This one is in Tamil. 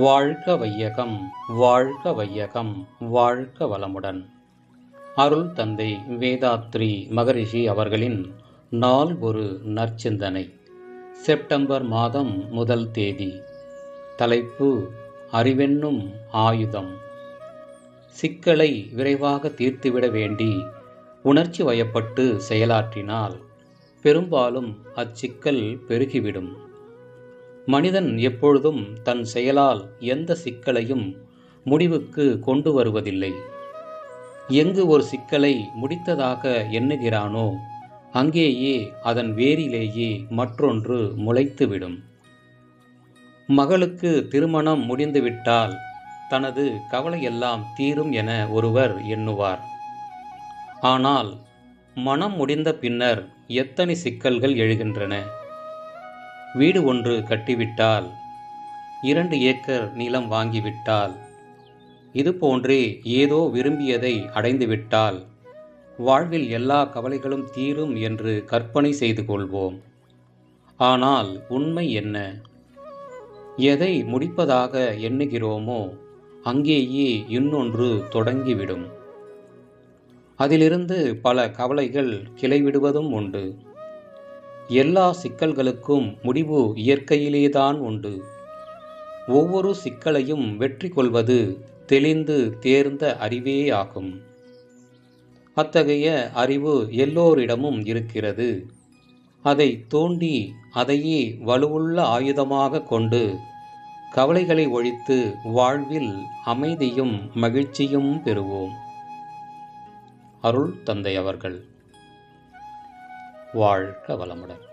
வாழ்க வையகம் வாழ்க வையகம் வாழ்க வளமுடன். அருள் தந்தை வேதாத்ரி மகரிஷி அவர்களின் நாள் ஒரு நற்சிந்தனை. செப்டம்பர் மாதம் முதல் தேதி. தலைப்பு அறிவென்னும் ஆயுதம். சிக்கலை விரைவாக தீர்த்துவிட வேண்டி உணர்ச்சி வயப்பட்டு செயலாற்றினால் பெரும்பாலும் அச்சிக்கல் பெருகிவிடும். மனிதன் எப்பொழுதும் தன் செயலால் எந்த சிக்கலையும் முடிவுக்கு கொண்டு வருவதில்லை. எங்கு ஒரு சிக்கலை முடித்ததாக எண்ணுகிறானோ அங்கேயே அதன் வேரிலேயே மற்றொன்று முளைத்துவிடும். மகளுக்கு திருமணம் முடிந்துவிட்டால் தனது கவலையெல்லாம் தீரும் என ஒருவர் எண்ணுவார். ஆனால் மனம் முடிந்த பின்னர் எத்தனை சிக்கல்கள் எழுகின்றன? வீடு ஒன்று கட்டிவிட்டால் இரண்டு ஏக்கர் நிலம் வாங்கிவிட்டால் இது போன்றே ஏதோ விரும்பியதை அடைந்துவிட்டால் வாழ்வில் எல்லா கவலைகளும் தீரும் என்று கற்பனை செய்து கொள்வோம். ஆனால் உண்மை என்ன? எதை முடிப்பதாக எண்ணுகிறோமோ அங்கேயே இன்னொன்று தொடங்கிவிடும். அதிலிருந்து பல கவலைகள் கிளைவிடுவதும் உண்டு. எல்லா சிக்கல்களுக்கும் முடிவு இயற்கையிலேதான் உண்டு. ஒவ்வொரு சிக்கலையும் வெற்றி கொள்வது தெளிந்து தேர்ந்த அறிவே ஆகும். அத்தகைய அறிவு எல்லோரிடமும் இருக்கிறது. அதை தோண்டி அதையே வலுவுள்ள ஆயுதமாக கொண்டு கவலைகளை ஒழித்து வாழ்வில் அமைதியும் மகிழ்ச்சியும் பெறுவோம். அருள் தந்தை அவர்கள். வாழ்க வளமுடன்.